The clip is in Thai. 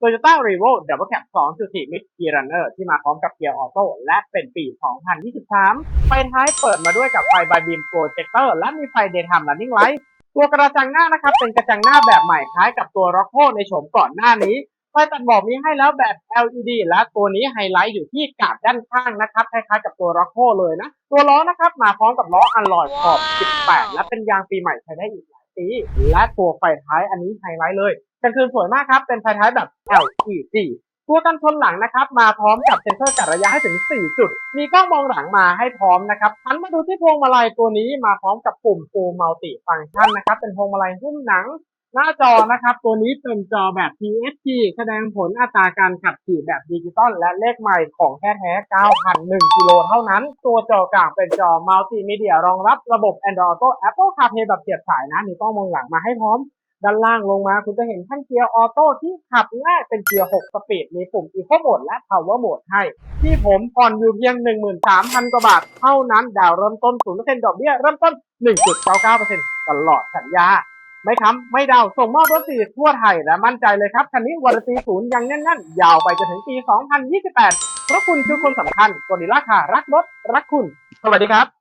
Toyota r e v o Double Cab 2.4 Mix Gear Runner ที่มาพร้อมกับเกียร์ออโต้และเป็นปี 2023 ไฟท้ายเปิดมาด้วยกับไฟบายบีมโปรเจคเตอร์และมีไฟ Daytime Running Light ตัวกระจังหน้านะครับ เป็นกระจังหน้าแบบใหม่คล้ายกับตัว Rocco ในโฉมก่อนหน้านี้ไฟตัดหมอกมีให้แล้วแบบ LED และตัวนี้ไฮไลท์อยู่ที่กาบด้านข้างนะครับคล้ายๆกับตัว Rocco เลยนะ ตัวล้อนะครับมาพร้อมกับล้ออัลลอยขอบ 18 และเป็นยางปีใหม่ใช้ได้อีกีและตัวไฟท้ายอันนี้ไฮไลท์เลยกลางคืนสวยมากครับ เป็นไฟท้ายแบบ LED ตัวกันชนหลังนะครับ มาพร้อมกับเซ็นเซอร์กัดระยะให้ถึง 4 จุด มีกล้องมองหลังมาให้พร้อมนะครับหันมาดูที่พวงมาลัยตัวนี้มาพร้อมกับปุ่มฟูมัลติฟังก์ชันนะครับ เป็นพวงมาลัยหุ้มหนัง หน้าจอนะครับ ตัวนี้เป็นจอแบบ TFT แสดงผลอัตราการขับขี่แบบดิจิตอลและเลขใหม่ของแท้ๆ9,001กิโลเท่านั้น ตัวจอกลางเป็นจอมัลติมีเดียรองรับระบบ Android Auto Apple CarPlay แบบเสียบสายนะ มีกล้องมองหลังมาให้พร้อม ด้านล่างลงมาคุณจะเห็นขั้นเกียร์ออโต้ที่ขับง่ายเป็นเกียร์ 6 สปีด มีปุ่ม Eco Mode และ Power Mode ให้ ที่ผมผ่อนอยู่เพียง 13,000 กว่าบาท เท่านั้น ดาวเริ่มต้น0%ดอกเบี้ยเริ่มต้น 1.99%ตลอดสัญญา ไม่ค้ำไม่ดาวส่งมอบรถสีทั่วไทยและมั่นใจเลยครับคันนี้วารันตีศูนย์ยังแน่นๆ ยาวไปจนถึงปี 2028 เพราะคุณคือคนสำคัญกดดีราคารักรถรักคุณ สวัสดีครับ